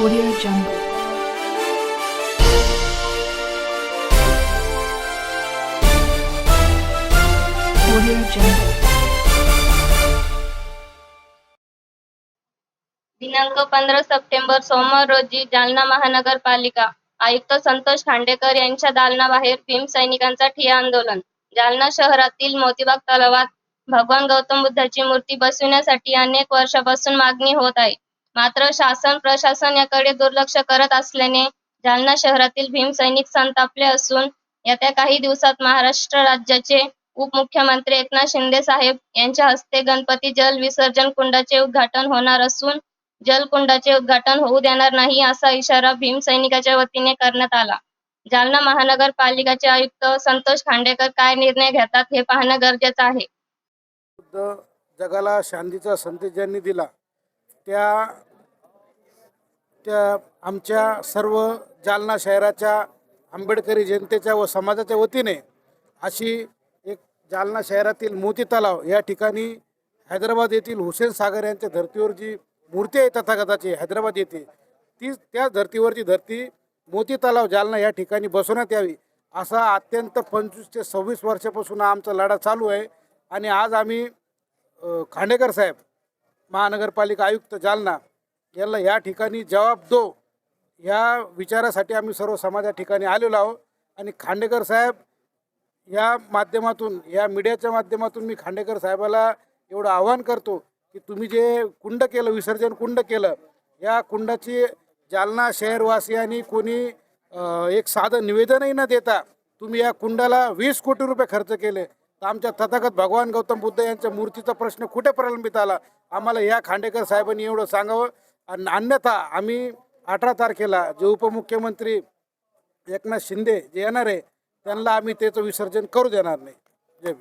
Audio Jungle. Audio Jungle. दिनांक पंधरा September सोमवार रोजी जालना महानगरपालिका आयुक्त संतोष खांडेकर यांच्या दालनाबाहेर भीमसैनिकांचा ठिय्या आंदोलन जालना शहरातील मोतीबाग तलावात भगवान गौतम बुद्धाची मूर्ती बसविण्यासाठी अनेक वर्षापासून मागणी होत आहे मात्र शासन प्रशासन याकडे दुर्लक्ष करत असल्याने जालना शहरातील भीमसैनिक संतापले असून येत्या काही दिवसात महाराष्ट्र राज्याचे उपमुख्यमंत्री एकनाथ शिंदे साहेब यांच्या हस्ते गणपती जल विसर्जन कुंडाचे उद्घाटन होणार असून जलकुंडाचे उद्घाटन होऊ देणार नाही असा इशारा भीमसैनिकाच्या वतीने करण्यात आला. जालना महानगरपालिकाचे आयुक्त संतोष खांडेकर काय निर्णय घेतात हे पाहणं गरजेचं आहे. जगाला शांतीचा संदेश ज्यांनी दिला त्या त्या आमच्या सर्व जालना शहराच्या आंबेडकरी जनतेच्या व समाजाच्या वतीने अशी एक जालना शहरातील मोती तलाव या ठिकाणी हैदराबाद येथील हुसेन सागर यांच्या धर्तीवर जी मूर्ती आहे तथागताची हैदराबाद येथे ती त्या धर्तीवरची धरती मोती तलाव जालना या ठिकाणी बसवण्यात यावी असा अत्यंत पंचवीस ते सव्वीस वर्षापासून आमचा लढा चालू आहे. आणि आज आम्ही खांडेकर साहेब महानगरपालिका आयुक्त जालना याला या ठिकाणी जबाब दो. या विचारासाठी आम्ही सर्व समाजा ठिकाणी आलेलो आहोत. आणि खांडेकर साहेब या माध्यमातून या मीडियाच्या माध्यमातून मी खांडेकर साहेबाला एवढं आवाहन करतो की तुम्ही जे कुंड केलं विसर्जन कुंड केलं या कुंडाची जालना शहरवासियांनी कोणी एक साधं निवेदनही न देता तुम्ही या कुंडाला वीस कोटी रुपये खर्च केले. तर आमच्या तथागत भगवान गौतम बुद्ध यांच्या मूर्तीचा प्रश्न कुठे प्रलंबित आला? आम्हाला या खांडेकर साहेबांनी एवढं सांगावं. आणि अन्यथा आम्ही अठरा तारखेला जे उपमुख्यमंत्री एकनाथ शिंदे जे येणार आहे त्यांना आम्ही त्याचं विसर्जन करू देणार नाही. जय